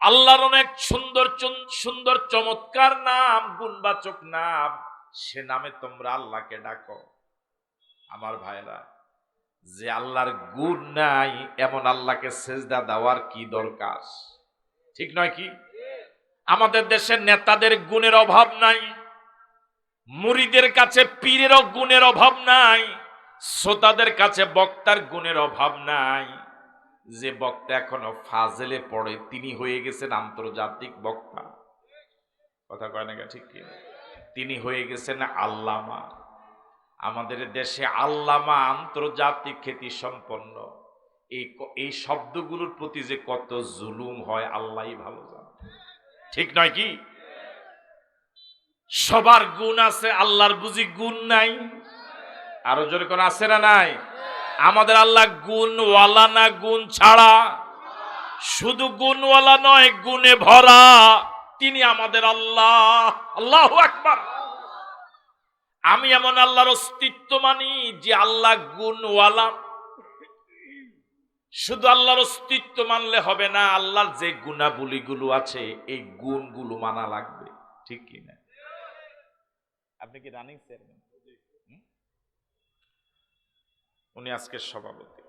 আল্লাহর অনেক সুন্দর সুন্দর চমৎকার নাম, গুণবাচক নাম, সে নামে তোমরা আল্লাহকে ডাকো। আমার ভাইরা, যে আল্লাহর গুণ নাই, এমন আল্লাহকে সেজদা দেওয়ার কি দরকার? ঠিক নয় কি? আমাদের দেশের নেতাদের গুণের অভাব নাই মুড়িদের কাছে পীরেরও গুণের অভাব নাই, শ্রোতাদের কাছে বক্তার গুণের অভাব নাই যে বক্তা এখনও ফাজেলে পড়ে, তিনি হয়ে গেছেন আন্তর্জাতিক বক্তা। কথা কয় না ঠিক কি? তিনি হয়ে গেছেন আল্লামা। আমাদের দেশে আল্লামা আন্তর্জাতিক খ্যাতি সম্পন্ন। এই এই শব্দগুলোর প্রতি যে কত জুলুম হয় আল্লাহই ভালো জানে। ঠিক নয় কি? সবার গুণ আছে, আল্লাহর বুঝি গুণ নাই। আরও জোরে কোন আছে না নাই? আমাদের আল্লাহ গুণওয়ালা না গুণ ছাড়া? শুধু গুণওয়ালা নয়, গুণে ভরা তিনি আমাদের আল্লাহ। আল্লাহ আকবার। আমি এমন আল্লাহর অস্তিত্ব মানি যে আল্লাহ গুণওয়ালা। শুধু আল্লাহর অস্তিত্ব মানলে হবে না, আল্লাহর যে গুণাবলীগুলো আছে, এই গুণগুলো মানা লাগবে। ঠিক কি না আপনি কি রানিং চেয়ারম্যান উনি আজকের সভাপতি।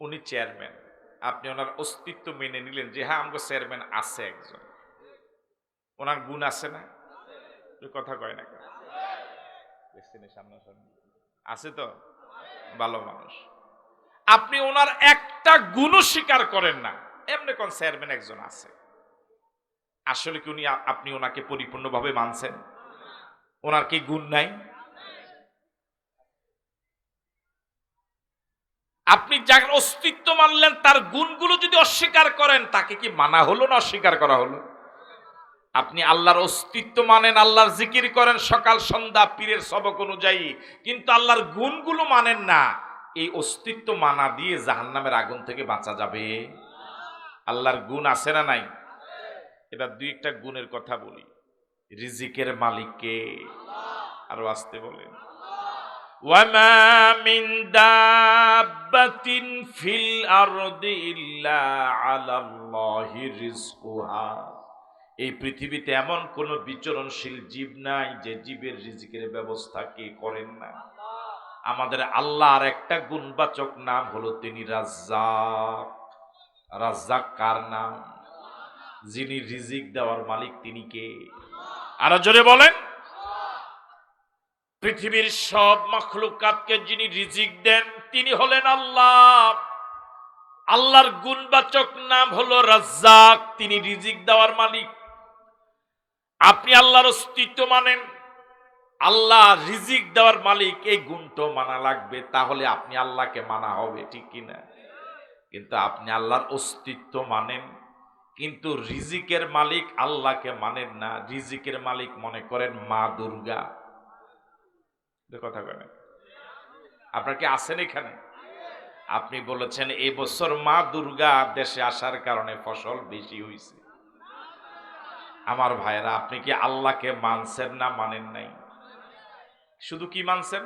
উনি চেয়ারম্যান। আপনি ওনার অস্তিত্ব মেনে নিলেন যে হ্যাঁ আমাকে চেয়ারম্যান আছে একজন। ওনার গুণ আছে না? কথা কয় না কেন? দেখছেন সামনাসামনি আছে তো? ভালো মানুষ। আপনি ওনার একটা গুণও স্বীকার করেন না। এমনি কোন চেয়ারম্যান একজন আছে। আসলে কি উনি আপনি ওনাকে পরিপূর্ণভাবে মানছেন? ওনার কি গুণ নাই? আপনি যার অস্তিত্ব মানলেন, তার গুণগুলো যদি অস্বীকার করেন, তাকে কি মানা হলো না অস্বীকার করা হলো? আপনি আল্লাহর অস্তিত্ব মানেন, আল্লাহর জিকির করেন সকাল, সন্ধ্যা, পীরের সবক অনুযায়ী। কিন্তু আল্লাহর গুণগুলো মানেন না। এই অস্তিত্ব মানা দিয়ে জাহান্নামের আগুন থেকে বাঁচা যাবে। আল্লাহর গুণ আছে না নাই? এবার দুই একটা গুণের কথা বলি। রিজিকের মালিককে আরও আসতে বলেন। وما من دابة في الأرض إلا على الله رزقها এই পৃথিবীতে এমন কোন বিচরণশীল জীব নাই যে জীবের রিজিকের ব্যবস্থা কে করেন না আমাদের আল্লাহর একটা গুণবাচক নাম হলো তিনি রাজ্জাক রাজ্জাক কার নাম যিনি রিজিক দেওয়ার মালিক তিনি কে আরো জোরে বলেন পৃথিবীর সব মখলুকাতকে যিনি রিজিক দেন, তিনি হলেন আল্লাহ। আল্লাহর গুণবাচক নাম হলো রাজ্জাক, তিনি রিজিক দেওয়ার মালিক। আপনি আল্লাহর অস্তিত্ব মানেন, আল্লাহ রিজিক দেওয়ার মালিক, এই গুণটো মানা লাগবে, তাহলে আপনি আল্লাহকে মানা হবে, ঠিক কিনা? কিন্তু আপনি আল্লাহর অস্তিত্ব মানেন, কিন্তু রিজিকের মালিক আল্লাহকে মানেন না। রিজিকের মালিক মনে করেন মা দুর্গা। কথা কেন আপনার কি আছেন এখানে? আপনি বলেছেন এই বছর মা দুর্গা দেশে আসার কারণে ফসল বেশি হয়েছে আমার ভাইরা আপনি কি আল্লাহকে মানছেন না মানেন নাই? শুধু কি মানছেন?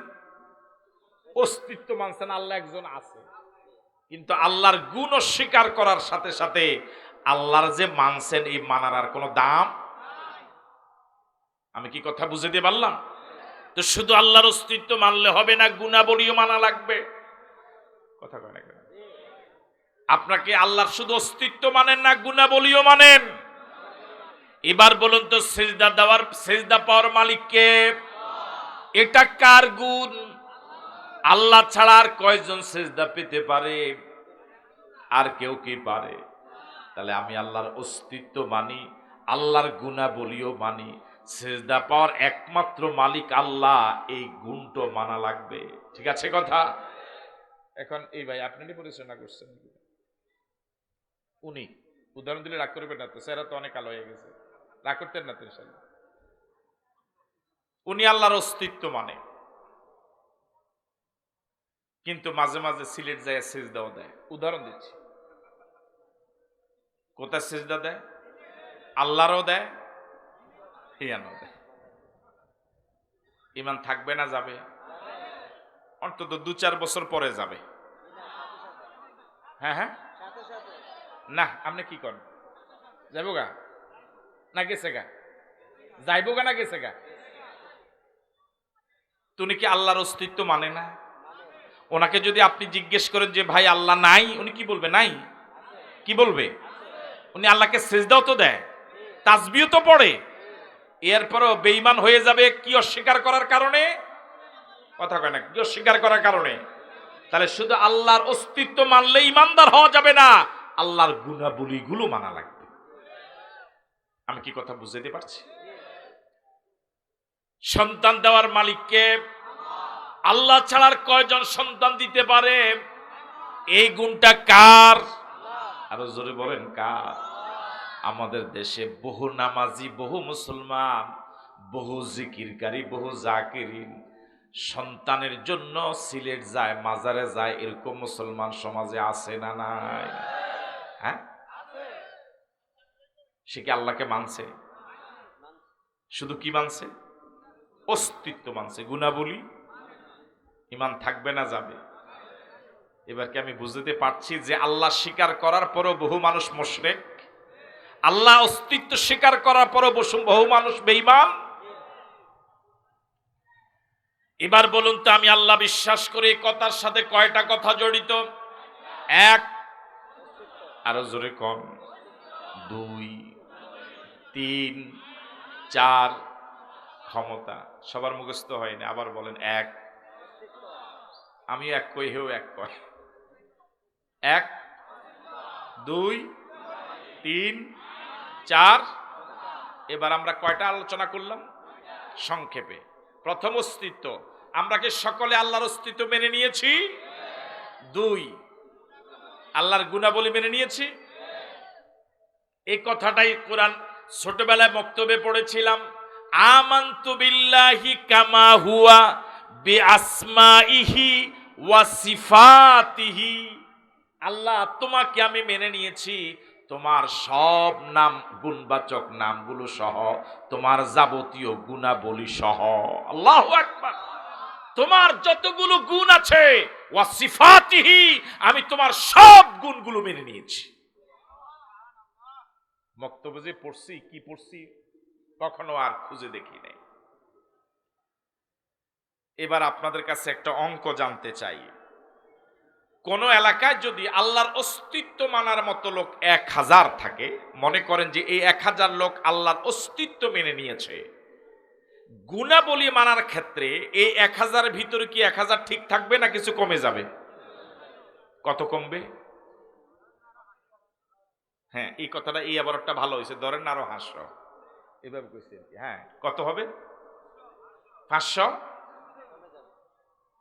অস্তিত্ব মানছেন, আল্লাহ একজন আছে। কিন্তু আল্লাহর গুণ অস্বীকার করার সাথে সাথে আল্লাহর যে মানছেন, এই মানার আর কোনো দাম? আমি কি কথা বুঝে দিয়ে পারলাম? তো শুধু আল্লাহর অস্তিত্ব মানলে হবে না, গুণাবলীও মানা লাগবে। কথা কয় না আপনাকে আল্লাহর শুধু অস্তিত্ব মানেন না, গুণাবলীও মানেন। এবার বলুন তো, সেজদা দেওয়ার, সেজদা পাওয়ার মালিককে এটা কার গুণ? আল্লাহ ছাড়া আর কয়জন সেজদা পেতে পারে? আর কেউ কি পারে? তাহলে আমি আল্লাহর অস্তিত্ব মানি, আল্লাহর গুণাবলীও মানি। সেজদা পাওয়ার একমাত্র মালিক আল্লাহ, এই গুণটো মানা লাগবে। ঠিক আছে কথা? এখন এই ভাই, আপনারই পরিচালনা করছেন। উনি, উদাহরণ দিলে রাগ করবেন না তো সেরা তো অনেক আলো হয়ে গেছে। রাগ করতেন না তো উনি আল্লাহর অস্তিত্ব মানে। কিন্তু মাঝে মাঝে সিলেট যায়, সেজদাও দেয়। উদাহরণ দিচ্ছি। কোথায় সেজদা দেয়? আল্লাহরও দেয় ইমান থাকবে না, যাবে। অন্তত দু চার বছর পরে যাবে। হ্যাঁ হ্যাঁ? না, আপনি কি করেন? যাইব গা? না, গেছে গা। যাইব গা, না গেছে গা? তুমি কি আল্লাহর অস্তিত্ব মানে না? ওনাকে যদি আপনি জিজ্ঞেস করেন যে, ভাই, আল্লাহ নাই? উনি কি বলবে? নাই। কি বলবে? উনি আল্লাহকে সেজদাও তো দেয়, তাজবিও তো পড়ে। এরপরও বেইমান হয়ে যাবে, কি অস্বীকার করার কারণে? কথা কয় না, কি অস্বীকার করার কারণে? তাহলে শুধু আল্লাহর অস্তিত্ব মানলে ইমানদার হওয়া যাবে না, আল্লাহর গুণাবলীগুলো মানা লাগবে। আমি কি কথা বুঝতে পারছি? সন্তান দেওয়ার মালিককে আল্লাহ ছাড়ার কয়জন সন্তান দিতে পারে? এই গুণটা কার? আরও জোরে বলেন, কার? আমাদের দেশে বহু নামাজি, বহু মুসলমান, বহু জিকিরকারী, বহু জাকিরিন সন্তানের জন্য সিলেট যায়, মাজারে যায়, এরকম মুসলমান সমাজে আছে না নাই? হ্যাঁ? সে কি আল্লাহকে মানছে? শুধু কি মানছে? অস্তিত্ব মানছে, গুণাবলী? ইমান থাকবে না, যাবে। এবার কি আমি বুঝতে পারছি যে আল্লাহ স্বীকার করার পরও বহু মানুষ মোশরেক? আল্লাহ অস্তিত্ব স্বীকার করার পরও বসু- বহু মানুষ বেঈমান। এবার বলুন তো, আমি আল্লাহ বিশ্বাস করি কথার সাথে কয়টা কথা জড়িত? এক, আরও জোরে কম দুই, তিন, চার, ক্ষমতা। সবার মুখস্থ হয়নি, আবার বলেন এক। আমি এক কই, হেও এক কয়। এক, দুই, তিন চার। এবার আমরা কয়টা আলোচনা করলাম? সংক্ষেপে। প্রথম অস্তিত্ব, আমরা কি সকলে আল্লাহর অস্তিত্ব মেনে নিয়েছি? দুই, আল্লাহর গুণাবলী মেনে নিয়েছি? এই কথাটাই কোরআন ছোটবেলায় বক্তব্যে পড়েছিলাম। আমান্তু বিল্লাহি কামা হুয়া ওয়া সিফাতিহি। আল্লাহ তোমাকে আমি মেনে নিয়েছি তোমার সব নাম, গুণবাচক নামগুলো সহ, তোমার যাবতীয় গুণাবলী সহ। আল্লাহ আকবার। তোমার যতগুলো গুণ আছে, ওয়া আমি তোমার সব গুণগুলো মেনে নিয়েছি। বক্তব্য যে পড়ছি, কি পড়ছি, কখনো আর খুঁজে দেখি নাই। এবার আপনাদের কাছে একটা অঙ্ক জানতে চাই। কোন এলাকায় যদি আল্লাহর অস্তিত্ব মানার মতো লোক এক হাজার থাকে, মনে করেন যে এই এক হাজার লোক আল্লাহর অস্তিত্ব মেনে নিয়েছে, গুণাবলী মানার ক্ষেত্রে এই এক হাজারের ভিতরে কি এক হাজার ঠিক থাকবে না কিছু কমে যাবে? কত কমবে? হ্যাঁ এই কথাটা, এই আবার একটা ভালো হয়েছে। ধরেন আরও হাস্য এভাবে কইছি। হ্যাঁ কত হবে? পাঁচশো?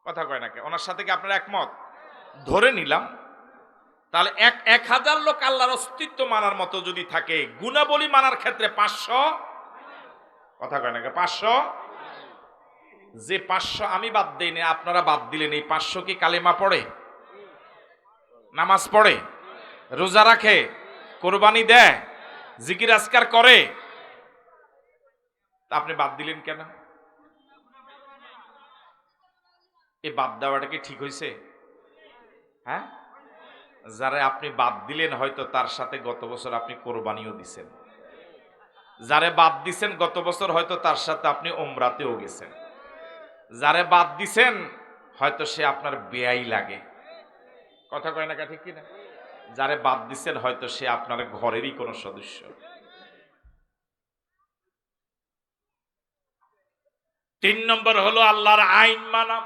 কথা কয় না কে ওনার সাথে কি আপনার একমত? ধরে নিলাম, তাহলে এক এক হাজার লোক আল্লাহর অস্তিত্ব মানার মতো যদি থাকে, গুণাবলী মানার ক্ষেত্রে পাঁচশো? কথা কয় না পাঁচশো? যে পাঁচশো আমি বাদ দিই না আপনারা বাদ দিলেন, এই পাঁচশো কি কালেমা পড়ে? নামাজ পড়ে? রোজা রাখে? কোরবানি দেয়? জিকির আজকার করে? আপনি বাদ দিলেন কেন? এই বাদ দেওয়াটা কি ঠিক হয়েছে হ্যাঁ? যারা আপনি বাদ দিলেন, হয়তো তার সাথে গত বছর আপনি কোরবানিও দিছেন। যারে বাদ দিছেন, গত বছর হয়তো তার সাথে আপনি ওমরাতেও গেছেন। যারে বাদ দিছেন, হয়তো সে আপনার বেয়াই লাগে। কথা কয় না ঠিক কিনা? যারে বাদ দিছেন, হয়তো সে আপনার ঘরেরই কোনো সদস্য। তিন নম্বর হলো আল্লাহর আইন মানা।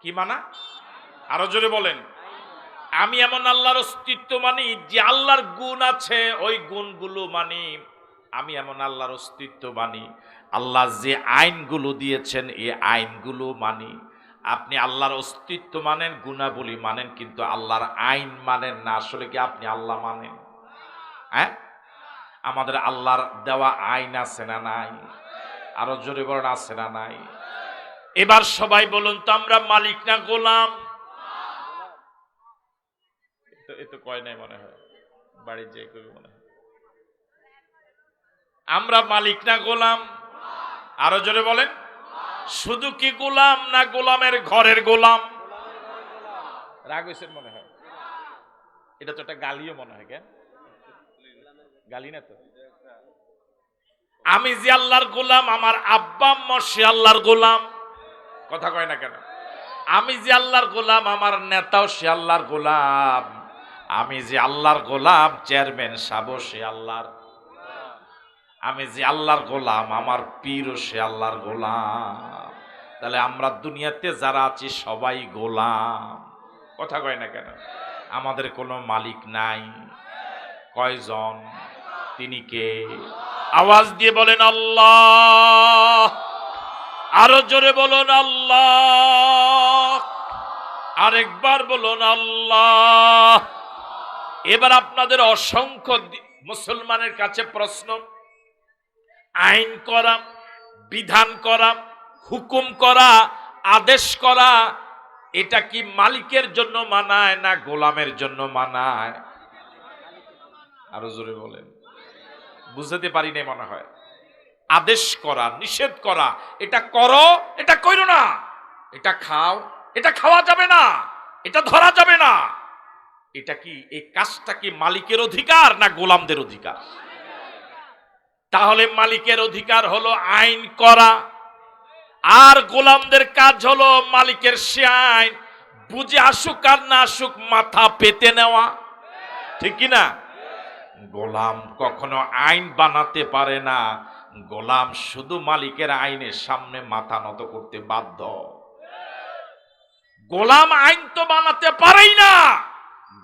কি মানা? আরও জোরে বলেন। আমি এমন আল্লাহর অস্তিত্ব মানি যে আল্লাহর গুণ আছে, ওই গুণগুলো মানি। আমি এমন আল্লাহর অস্তিত্ব মানি। আল্লাহ যে আইনগুলো দিয়েছেন এই আইনগুলো মানি। আপনি আল্লাহর অস্তিত্ব মানেন, গুণাবলী মানেন, কিন্তু আল্লাহর আইন মানেন না। আসলে কি আপনি আল্লাহ মানেন? হ্যাঁ? আমাদের আল্লাহর দেওয়া আইন আছে না নাই? আরও জোরে বলেন, আছে না নাই? এবার সবাই বলুন তো, আমরা মালিক না গোলাম? এতো- কয় নাই মনে হয়। বাড়ির যে কবি মনে হয়। আমরা মালিক না গোলাম? আরও জোরে বলেন। শুধু কি গোলাম না গোলামের ঘরের গোলাম? রাগ হয়েছেন মনে হয়। এটা তো একটা গালিও মনে হয়, কেন? গালি না তো? আমি যে আল্লাহর গোলাম, আমার আব্বা আম্মা আল্লাহর গোলাম। কথা কয় না কেন? আমি যে আল্লাহর গোলাম, আমার নেতাও সে আল্লাহর গোলাম। আমি যে আল্লাহর গোলাম, চেয়ারম্যান সাব সে আল্লাহর। আমি যে আল্লাহর গোলাম, আমার পীরও সে আল্লাহর গোলাম। তাহলে আমরা দুনিয়াতে যারা আছি, সবাই গোলাম। কথা কয় না কেন? আমাদের কোনো মালিক নাই। কয়জন? তিনি কে? আওয়াজ দিয়ে বলেন আল্লাহ। আরও জোরে বলুন আল্লাহ। আরেকবার বলুন আল্লাহ। এবার আপনাদের অসংখ্য মুসলমানের কাছে প্রশ্ন। আইন করা, বিধান করা, হুকুম করা, আদেশ করা, এটা কি মালিকের জন্য মানায় না গোলামের জন্য মানায়? আরও জোরে বলেন। বুঝতে পারি নাই মনে হয়। আদেশ করা, নিষেধ করা, এটা করো এটা করো না। এটা খাও, এটা খাওয়া যাবে না, এটা ধরা যাবে না। এটা কি, এই কাজটা কি মালিকের অধিকার না গোলামদের অধিকার? তাহলে মালিকের অধিকার হলো আইন করা, আর গোলামদের কাজ হলো মালিকের সে আইন, বুঝে আসুক আর না আসুক, মাথা পেতে নেওয়া। ঠিক না? গোলাম কখনো আইন বানাতে পারে না। গোলাম শুধু মালিকের আইনের সামনে মাথা নত করতে বাধ্য। গোলাম আইন তো বানাতে পারেই না।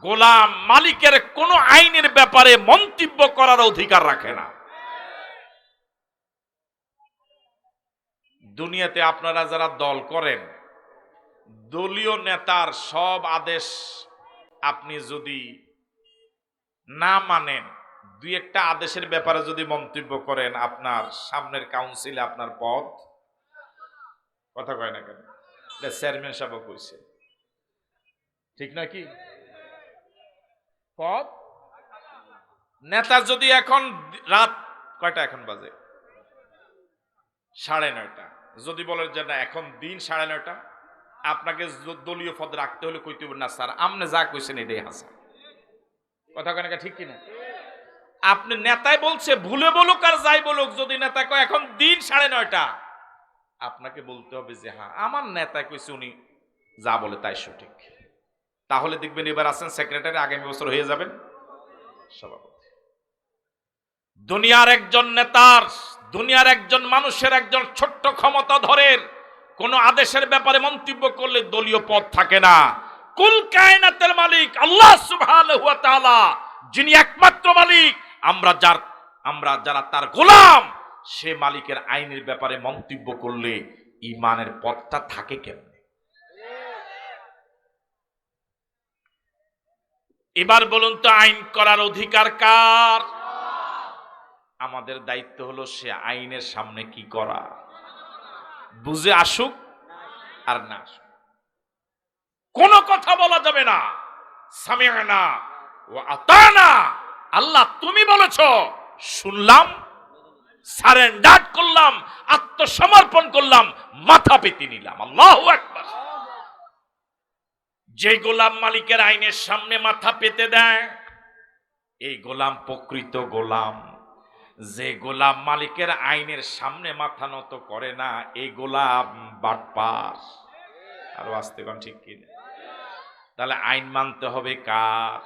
গোলাম মালিকের কোনো আইনের ব্যাপারে মন্তব্য করার অধিকার রাখে না। দুনিয়াতে আপনারা যারা দল করেন, দলীয় নেতার সব আদেশ আপনি যদি না মানেন, দুই একটা আদেশের ব্যাপারে যদি মন্তব্য করেন, আপনার সামনের কাউন্সিলে আপনার পদ। কথা কয় না কেন? চেয়ারম্যান সাহেব কইছে। ঠিক না কি? পদ। নেতা যদি এখন রাত কয়টা এখন বাজে? সাড়ে নয়টা। যদি বলেন যে না, এখন দিন সাড়ে নয়টা, আপনাকে দলীয় পদ রাখতে হলে কইতে হবে না স্যার, আপনি যা কইছেন এটাই হাসা কথা কেন, ঠিক কিনা? আপনি নেতাই বলছে, ভুলে বলুক আর যাই বলুক, যদি নেতা কয় এখন দিন সাড়ে নয়টা, আপনাকে বলতে হবে যে হ্যাঁ আমার নেতা কইছে উনি যা বলে তাই সঠিক। তাহলে দেখবেন এবার আছেন সেক্রেটারি আগামী বছর হয়ে যাবেন। সভাপতি। দুনিয়ার একজন নেতার, দুনিয়ার একজন মানুষের একজন ছোট্ট ক্ষমতা ধরের কোন আদেশের ব্যাপারে মন্তব্য করলে দলীয় পদ থাকে না। কুল কায়নাতের মালিক আল্লাহ সুবহানাহু ওয়া তাআলা, যিনি একমাত্র মালিক, আমরা যার, আমরা যারা তার গোলাম, সে মালিকের আইনের ব্যাপারে মন্তব্য করলে ইমানের পথটা থাকে কেমনে? এবার বলুন তো, আইন করার অধিকার কার? আমাদের দায়িত্ব হলো সে আইনের সামনে কি করা। বুঝে আসুক আর না আসুক। কোনো কথা বলা যাবে না। সামিয়ানা ও আতানা। আল্লাহ তুমি বলেছ, শুনলাম, সারেন্ডার করলাম, আত্মসমর্পণ করলাম, মাথা পেতে নিলাম। আল্লাহ একবার যে গোলাম মালিকের আইনের সামনে মাথা পেতে দেয়, এই গোলাম প্রকৃত গোলাম। যে গোলাম মালিকের আইনের সামনে মাথা নত করে না, এই গোলাম বাটপার আরও আসতে কোন, ঠিক কিনা তাহলে আইন মানতে হবে কার?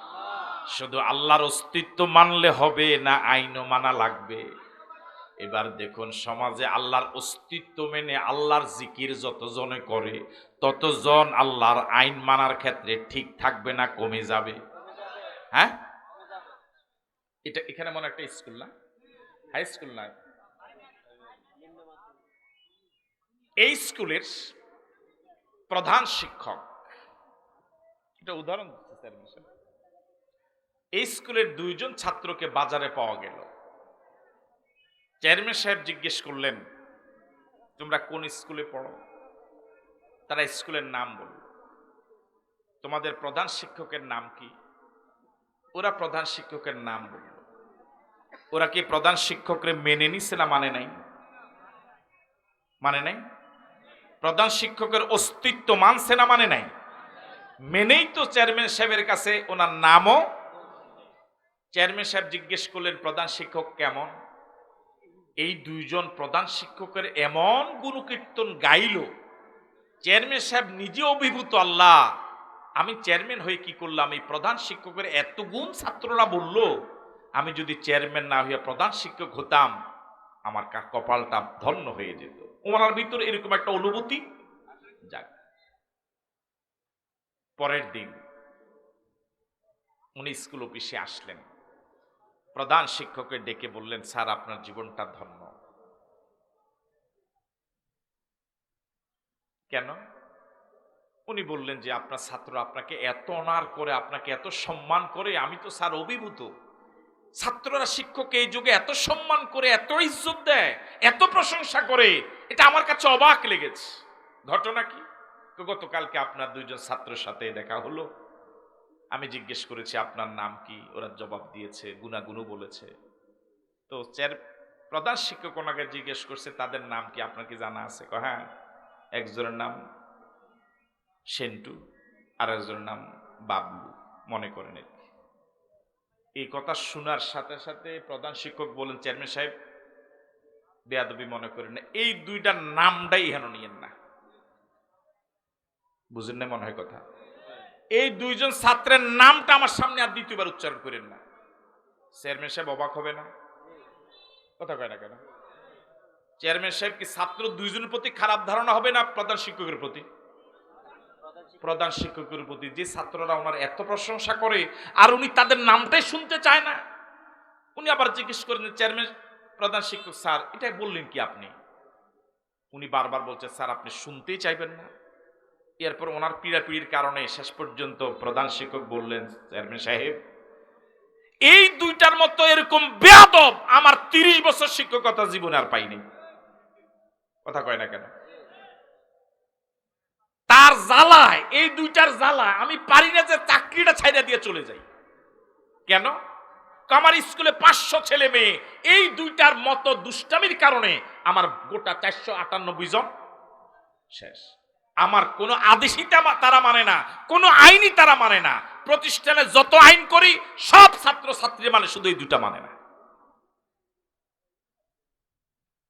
শুধু আল্লাহর অস্তিত্ব মানলে হবে না আইনও মানা লাগবে। এবার দেখুন, সমাজে আল্লাহর অস্তিত্ব মেনে আল্লাহর জিকির যতজনে করে, ততজন আল্লাহর আইন মানার ক্ষেত্রে ঠিক থাকবে না, কমে যাবে। হ্যাঁ? এটা এখানে মনে একটা স্কুল না? হাই স্কুল না? এই স্কুলের প্রধান শিক্ষক, এটা উদাহরণ। এই স্কুলের দুইজন ছাত্রকে বাজারে পাওয়া গেল। চেয়ারম্যান সাহেব জিজ্ঞেস করলেন, তোমরা কোন স্কুলে পড়ো? তারা স্কুলের নাম বলল, তোমাদের প্রধান শিক্ষকের নাম কি? ওরা প্রধান শিক্ষকের নাম বলল, ওরা কি প্রধান শিক্ষকরে মেনে নিছে না মানে নাই? মানে নাই? প্রধান শিক্ষকের অস্তিত্ব মানছে না মানে নাই? মেনেই তো চেয়ারম্যান সাহেবের কাছে ওনার নামও। চেয়ারম্যান সাহেব জিজ্ঞেস করলেন, প্রধান শিক্ষক কেমন? এই দুইজন প্রধান শিক্ষকের এমন গুণকীর্তন গাইল। চেয়ারম্যান সাহেব নিজে অভিভূত, আল্লাহ, আমি চেয়ারম্যান হয়ে কি করলাম? এই প্রধান শিক্ষকের এত গুণ ছাত্ররা বলল, আমি যদি চেয়ারম্যান না হইয়া প্রধান শিক্ষক হতাম, আমার কপালটা ধন্য হয়ে যেত। ওনার ভিতরে এরকম একটা অনুভূতি? যাক। পরের দিন উনি স্কুল অফিসে আসলেন। প্রধান শিক্ষকের ডেকে বললেন, স্যার, আপনার জীবনটা ধন্য। কেন? উনি বললেন যে, আপনার ছাত্র আপনাকে এত অনার করে, আপনাকে এত সম্মান করে, আমি তো স্যার অভিভূত। ছাত্ররা শিক্ষককে এই যুগে এত সম্মান করে, এত ইজ্জত দেয়, এত প্রশংসা করে, এটা আমার কাছে অবাক লেগেছে। ঘটনা কি? গতকালকে আপনার দুইজন ছাত্রের সাথে দেখা হলো। আমি জিজ্ঞেস করেছি, আপনার নাম কি? ওরা জবাব দিয়েছে গুনাগুনু বলেছে। তো চেয়ার প্রধান শিক্ষক ওনাকে জিজ্ঞেস করছে, তাদের নাম কি? আপনার কি জানা আছে? হ্যাঁ একজনের নাম সেন্টু আর একজনের নাম বাবলু। মনে করেন। এই কথা শোনার সাথে সাথে প্রধান শিক্ষক বলেন, চেয়ারম্যান সাহেব, বেয়াদবি মনে করেন না। এই দুইটার নামটাই হেন নিয়েন না। বুঝেন না মনে হয় কথা? এই দুইজন ছাত্রের নামটা আমার সামনে আর দ্বিতীয়বার উচ্চারণ করেন না। চেয়ারম্যান সাহেব অবাক হবে না? কথা কয় না কেন? চেয়ারম্যান সাহেব কি ছাত্র দুইজনের প্রতি খারাপ ধারণা হবে না প্রধান শিক্ষকের প্রতি? প্রধান শিক্ষকের প্রতি। যে ছাত্ররা ওনার এত প্রশংসা করে আর উনি তাদের নামটাই শুনতে চায় না। উনি আবার জিজ্ঞেস করেন, চেয়ারম্যান, প্রধান শিক্ষক স্যার, এটাই বললেন কি আপনি? উনি বারবার বলছেন স্যার, আপনি শুনতেই চাইবেন না। এরপর ওনার পীড়াপিড়ির কারণে শেষ পর্যন্ত প্রধান শিক্ষক বললেন, চেয়ারম্যান সাহেব, এই দুইটার মতো এরকম বেয়াদব আমার তিরিশ বছর শিক্ষকতা জীবনে আর পাইনি। কথা কয় না কেন? তার জ্বালায়, এই দুইটার জ্বালা আমি পারি না যে চাকরিটা ছাইড়া দিয়ে চলে যাই। কেন? আমার স্কুলে পাঁচশো ছেলে মেয়ে, এই দুইটার মতো দুষ্টামির কারণে আমার গোটা চারশো আটানব্বই জন শেষ। আমার কোনো আদেশই তারা মানে না, কোনো আইনই তারা মানে না। প্রতিষ্ঠানে যত আইন করি, সব ছাত্র ছাত্রী মানে শুধু এই দুটা মানে না।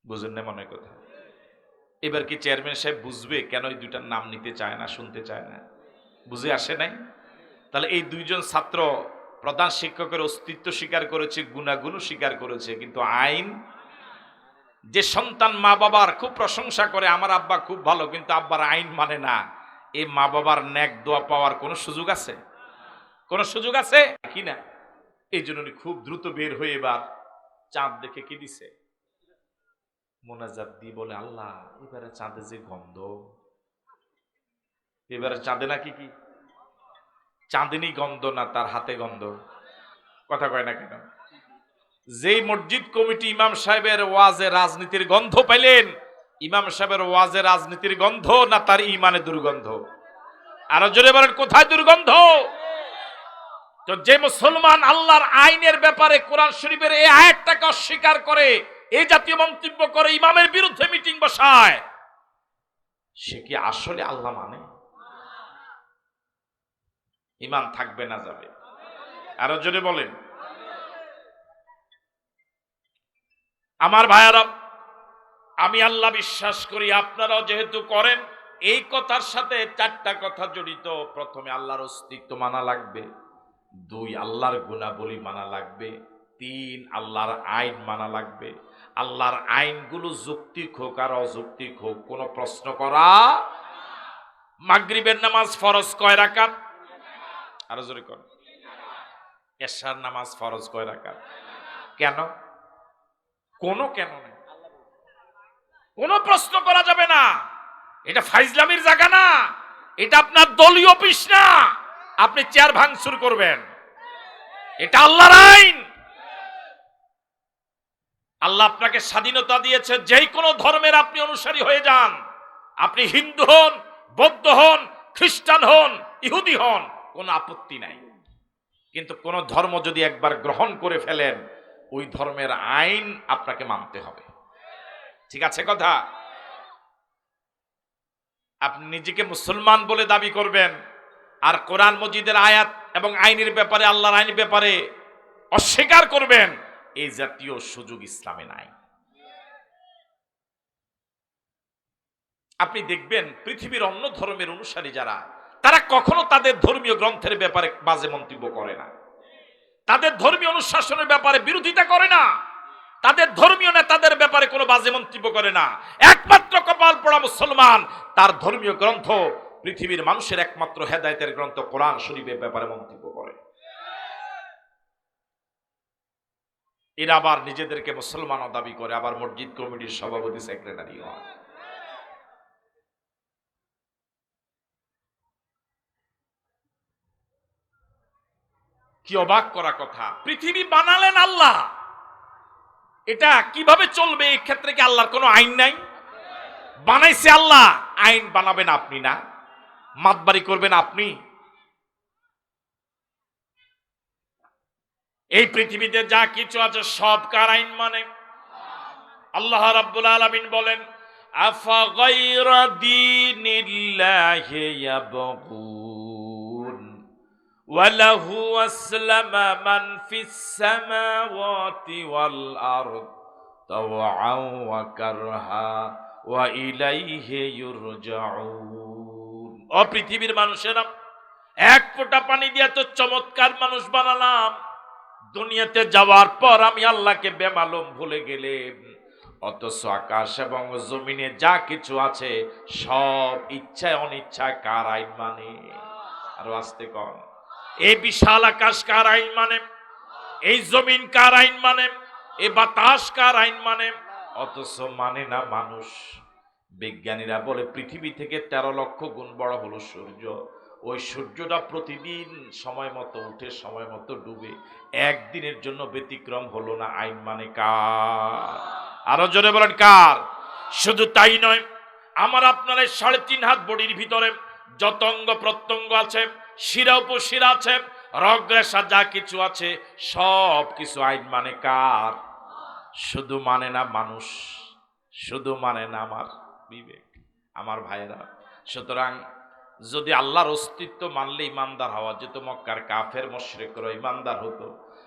বুঝেন না মনে কথা? এবার কি চেয়ারম্যান সাহেব বুঝবে কেন এই দুটার নাম নিতে চায় না, শুনতে চায় না? বুঝে আসে নাই? তাহলে এই দুইজন ছাত্র প্রধান শিক্ষকের অস্তিত্ব স্বীকার করেছে গুণাগুণ স্বীকার করেছে, কিন্তু আইন যে সন্তান মা বাবার খুব প্রশংসা করে, আমার আব্বা খুব ভালো, কিন্তু আব্বার আইন মানে না। এই মা বাবার ন্যাক দোয়া পাওয়ার কোনো সুযোগ আছে? কোনো সুযোগ আছে? কি না? এই জন্য খুব দ্রুত বের হয়ে এবার চাঁদ দেখে কি দিছে? মোনাজাত দিয়ে বলে, আল্লাহ, এবারে চাঁদে যে গন্ধ। এবারে চাঁদে নাকি কি? চাঁদিনী গন্ধ না তার হাতে গন্ধ? কথা কয় না কেন? যেই মসজিদ কমিটি ইমাম সাহেবের ওয়াজে রাজনীতির গন্ধ পাইলেন, ইমাম সাহেবের ওয়াজে রাজনীতির গন্ধ না তার ইমানে দুর্গন্ধ? আরও জোরে বলেন, কোথায় দুর্গন্ধ? তো যে মুসলমান আল্লাহর আইনের ব্যাপারে কোরআন শরীফের এই আয়াতটাকে অস্বীকার করে, এই জাতীয় মন্তব্য করে ইমামের বিরুদ্ধে মিটিং বসায়, সে কি আসলে আল্লাহ মানে? ইমান থাকবে না যাবে। আরও জোরে বলেন আমার ভাইয়ারা, আমি আল্লাহ বিশ্বাস করি আপনারাও যেহেতু করেন, এই কথার সাথে চারটা কথা জড়িত। প্রথমে আল্লাহর অস্তিত্ব মানা লাগবে, দুই আল্লাহর গুণাবলী মানা লাগবে, তিন আল্লাহর আইন মানা লাগবে। আল্লাহর আইনগুলো যুক্তিক হোক আর অযৌক্তিক হোক, কোনো প্রশ্ন করা মাগরিবের নামাজ ফরজ কয় রাকাত? আরও জোরে কর এশার নামাজ ফরজ কয় রাকাত? কেন? কোনো কেন নেই? কোনো প্রশ্ন করা যাবে না। এটা ফাইজলামির জায়গা না। এটা আপনার দলীয় অফিস না। আপনি চেয়ার ভাঙচুর করবেন। এটা আল্লাহর আইন। আল্লাহ আপনাকে স্বাধীনতা দিয়েছে। যেই কোনো ধর্মের আপনি অনুসারী হয়ে যান। আপনি হিন্দু হন, বৌদ্ধ হন, খ্রিস্টান হন, ইহুদি হন, কোনো আপত্তি নাই। কিন্তু কোন ধর্ম যদি একবার গ্রহণ করে ফেলেন ওই ধর্মের আইন আপনাকে মানতে হবে। ঠিক আছে কথা? আপনি নিজেকে মুসলমান বলে দাবি করবেন, আর কোরআন মজিদের আয়াত এবং আইনের ব্যাপারে, আল্লাহর আইনের ব্যাপারে অস্বীকার করবেন, এই জাতীয় সুযোগ ইসলামে নাই। আপনি দেখবেন পৃথিবীর অন্য ধর্মের অনুসারী যারা, তারা কখনো তাদের ধর্মীয় গ্রন্থের ব্যাপারে বাজে মন্তব্য করে না। তাদের ধর্মীয় অনুশাসনের ব্যাপারে বিরোধিতা করে না। তাদের ধর্মীয় নেতাদের ব্যাপারে কোনো বাজে মন্তব্য করে না। একমাত্র কপাল পড়া মুসলমান, তার ধর্মীয় গ্রন্থ পৃথিবীর মানুষের একমাত্র হেদায়তের গ্রন্থ কোরআন শরীফের ব্যাপারে মন্তব্য করে। এরা আবার নিজেদেরকে মুসলমানও দাবি করে, আবার মসজিদ কমিটির সভাপতি, সেক্রেটারি হয়। কি অবাক করা কথা। পৃথিবী বানালেন আল্লাহ। এটা কীভাবে চলবে এই ক্ষেত্রে কি আল্লাহর কোনো আইন নাই? বানাইছে আল্লাহ, আইন বানাবেন আপনি না। মাতবাড়ি করবেন আপনি। এই পৃথিবীতে যা কিছু আছে সব কার আইন মানে? আল্লাহ রাব্বুল আলামিন বলেন, আফা গায়রা দীনিল্লাহি ইয়াবগুন? وله أسلم من في السماوات والأرض طوعا وكرها وإليه يرجعون ও পৃথিবীর মানুষেরা এক ফোঁটা পানি দিয়ে তো চমৎকার মানুষ বানালাম দুনিয়াতে যাওয়ার পর আমি আল্লাহকে বেমালুম ভুলে গেলে অথচ আকাশ এবং জমিনে যা কিছু আছে সব ইচ্ছায় অনিচ্ছায় কার আইন মানে আরো আসতে কম এই বিশাল আকাশ কার আইন মানে? এই জমিন কার আইন মানে? এই বাতাস কার আইন মানে? অথচ মানে না মানুষ। বিজ্ঞানীরা বলে, পৃথিবী থেকে তেরো লক্ষ গুণ বড় হলো সূর্য। ওই সূর্যটা প্রতিদিন সময় মতো উঠে, সময় মতো ডুবে। একদিনের জন্য ব্যতিক্রম হলো না আইন মানে কার? আরও জোরে বলেন, কার? শুধু তাই নয়, আমার আপনার সাড়ে তিন হাত বডির ভিতরে যত অঙ্গ প্রত্যঙ্গ আছে শিরা উপশিরা আছে রগ্রেশা যা কিছু আছে, সব কিছু আইন মানে কার? শুধু মানে না মানুষ, শুধু মানে না আমার বিবেক, আমার ভাইরা সুতরাং যদি আল্লাহর অস্তিত্ব মানলে ইমানদার হওয়া যেত, মক্কার কাফের, মশ্রেকর ইমানদার হতো।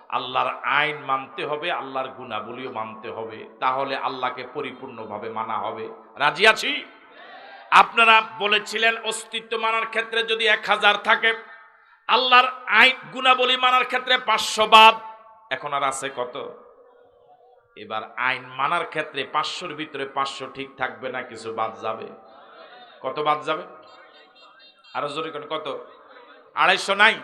আল্লাহর আইন মানতে হবে, আল্লাহর গুণাবলীও মানতে হবে। তাহলে আল্লাহকে পরিপূর্ণভাবে মানা হবে। রাজি আছি? আপনারা বলেছিলেন অস্তিত্ব মানার ক্ষেত্রে যদি এক হাজার থাকে, আল্লাহর আইন গুণাবলী মানার ক্ষেত্রে পাঁচশো বাদ, এখন আর আছে কত? এবার আইন মানার ক্ষেত্রে পাঁচশোর ভিতরে পাঁচশো ঠিক থাকবে না, কিছু বাদ যাবে। কত বাদ যাবে? আরও জোরে কত? আড়াইশো নাই?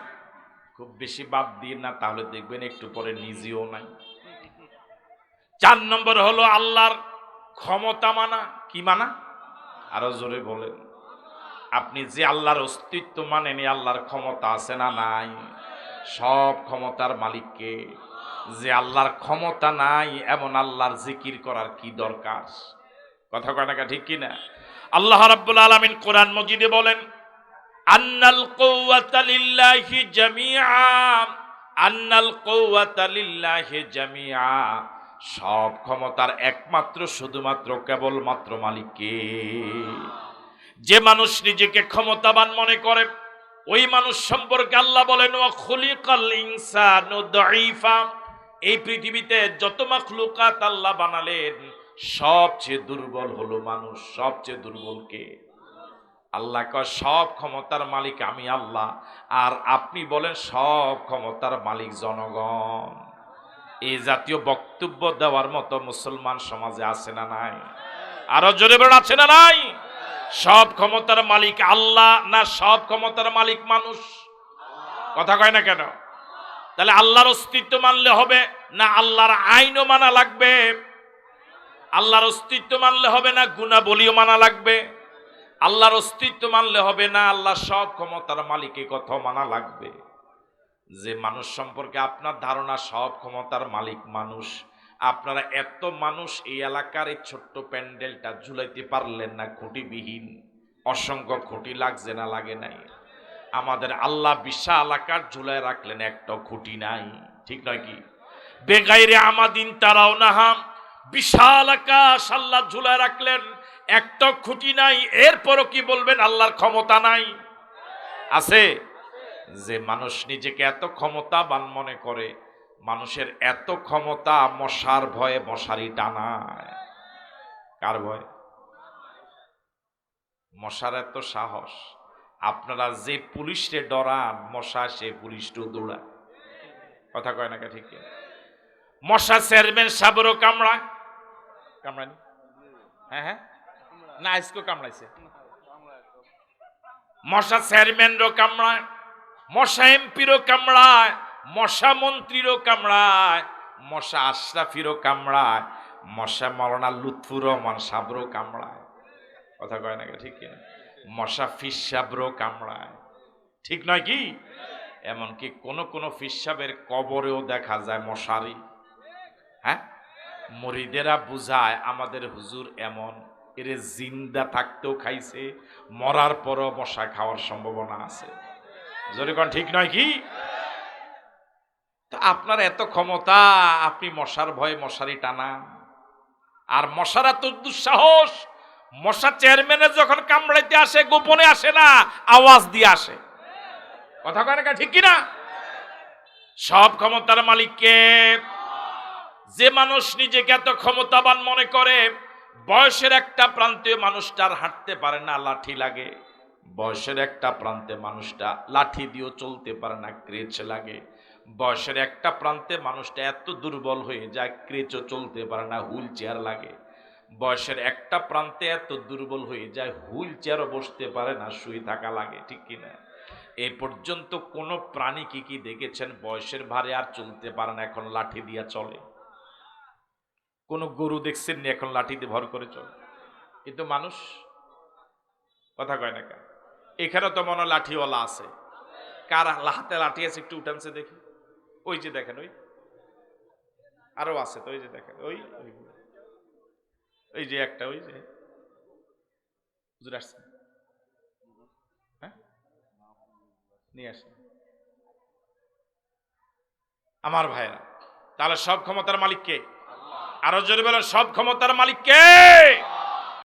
খুব বেশি বাদ দিয়ে না, তাহলে দেখবেন একটু পরে নিজেও নাই। চার নম্বর হলো আল্লাহর ক্ষমতা মানা, কি মানা? আরও জোরে বলেন। আপনি যে আল্লাহর অস্তিত্ব মানেন আল্লাহর ক্ষমতা আছে না নাই? সব ক্ষমতার মালিককে। যে আল্লাহর ক্ষমতা নাই, এমন আল্লাহর জিকির করার কি দরকার? কথা কয় না ঠিক কিনা? আল্লাহ রাব্বুল আলামিন কোরআন মজিদে বলেন, আন্নাল কুওয়াতা লিল্লাহি জামিআ। আন্নাল কুওয়াতা লিল্লাহি জামিআ। সব ক্ষমতার একমাত্র, শুধুমাত্র কেবলমাত্র মালিককে। যে মানুষ নিজেকে ক্ষমতাবান মনে করে, ওই মানুষ সম্পর্কে আল্লাহ বলেন ও খুলিকাল ইনসানু দাঈফা। এই পৃথিবীতে যত মাখলুকাত আল্লাহ বানালেন, সবচেয়ে দুর্বল হলো মানুষ, সবচেয়ে দুর্বল কে? আল্লাহ কয়, সব ক্ষমতার মালিক আমি আল্লাহ। আর আপনি বলেন, সব ক্ষমতার মালিক জনগণ। এই জাতীয় বক্তব্য দেওয়ার মতো মুসলমান সমাজে আছে না নাই? আরও জোরে বেড় আছে না নাই? সব ক্ষমতার মালিক আল্লাহ না সব ক্ষমতার মালিক মানুষ? কথা কয় না কেন? তাহলে আল্লাহর অস্তিত্ব মানলে হবে না আল্লাহর আইনও মানা লাগবে? আল্লাহর অস্তিত্ব মানলে হবে না গুণাবলীও মানা লাগবে? আল্লাহর অস্তিত্ব মানলে হবে না আল্লাহ সব ক্ষমতার মালিকের কথা মানা লাগবে? যে মানুষ সম্পর্কে আপনার ধারণা সব ক্ষমতার মালিক মানুষ, আপনারা এত মানুষ এই এলাকার এই ছোট্ট প্যান্ডেলটা ঝুলাইতে পারলেন না, খুঁটিবিহীন, অসংখ্য খুঁটি লাগছে না, লাগে নাই। আমাদের আল্লাহ বিশাল আকার ঝুলায় রাখলেন, একটা খুঁটি নাই, ঠিক নয় কি? বেগাইরে আমাদিন তারাও নাহাম, বিশাল আকাশ আল্লাহ ঝুলায় রাখলেন, একটা খুঁটি নাই, এরপরও কি বলবেন, আল্লাহর ক্ষমতা নাই? আছে? যে মানুষ নিজেকে এত ক্ষমতাবান মনে করে, মানুষের এত ক্ষমতা মশার ভয়ে মশারি টানায়। কার ভয়? মশার এত সাহস, আপনারা যে পুলিশরে ডরান, মশা সে পুলিশটাও দৌড়ায়। কথা কয় না ঠিক মশা চেয়ারম্যান সাবরও কামড়ায়। কামড়ায়নি? হ্যাঁ হ্যাঁ? না আজকেও কামড়াইছে। মশা চেয়ারম্যানরও কামড়ায়। মশা এমপিরও কামড়ায়, মশা মন্ত্রীরও কামড়ায়, মশা আশরাফিরও কামড়ায়, মশা মরনা লুৎফুর রহমান সাবরও কামড়ায়। কথা কয় না ঠিক কিনা? মশা ফিস সাবরও কামড়ায়। ঠিক নয় কি? এমনকি কোন কোন ফিসাবের কবরেও দেখা যায় মশারি। হ্যাঁ? মরিদেরা বুঝায়, আমাদের হুজুর এমন, এরে জিন্দা থাকতেও খাইছে, মরার পরও মশা খাওয়ার সম্ভাবনা আছে। যদি কোন ঠিক নয় কি? আপনার এত ক্ষমতা, আপনি মশার ভয়ে মশারি টানান। আর মশার এত দুঃসাহস। মশা চেয়ারম্যানে যখন কামড়াইতে আসে, গোপনে আসে না, আওয়াজ দিয়ে আসে। কথা কয় না ঠিক কিনা? সব ক্ষমতার মালিককে। যে মানুষ নিজেকে এত ক্ষমতাবান মনে করে, বয়সের একটা প্রান্তে মানুষটার হাঁটতে পারে না, লাঠি লাগে। বয়সের একটা প্রান্তে মানুষটা লাঠি দিয়েও চলতে পারে না, ক্রেচ লাগে। বয়সের একটা প্রান্তে মানুষটা এত দুর্বল হয়ে যায়, ক্রেচও চলতে পারে না, হুইল চেয়ার লাগে। বয়সের একটা প্রান্তে এত দুর্বল হয়ে যায়, হুইল চেয়ারও বসতে পারে না, শুয়ে থাকা লাগে, ঠিক কিনা এ পর্যন্ত কোন প্রাণী কি কি দেখেছেন? বয়সের ভারে আর চলতে পারে না, এখন লাঠি দিয়া চলে। কোন গরু দেখছেন এখন লাঠি দিয়ে ভর করে চলে। কিন্তু মানুষ কথা কয় না কেন? এখানে তো মনে লাঠিওয়ালা আছে। কার হাতে লাঠি আছে একটু উঠানছে দেখি। ওই যে দেখেন, ওই। আরও আছে তো, ওই যে দেখেন, ওই ওই যে। একটা, ওই যে। আসছে। হ্যাঁ? নিয়ে আসেন। আমার ভাইরা তাহলে সব ক্ষমতার মালিক কে? আরও জোরে বলেন, সব ক্ষমতার মালিক কে?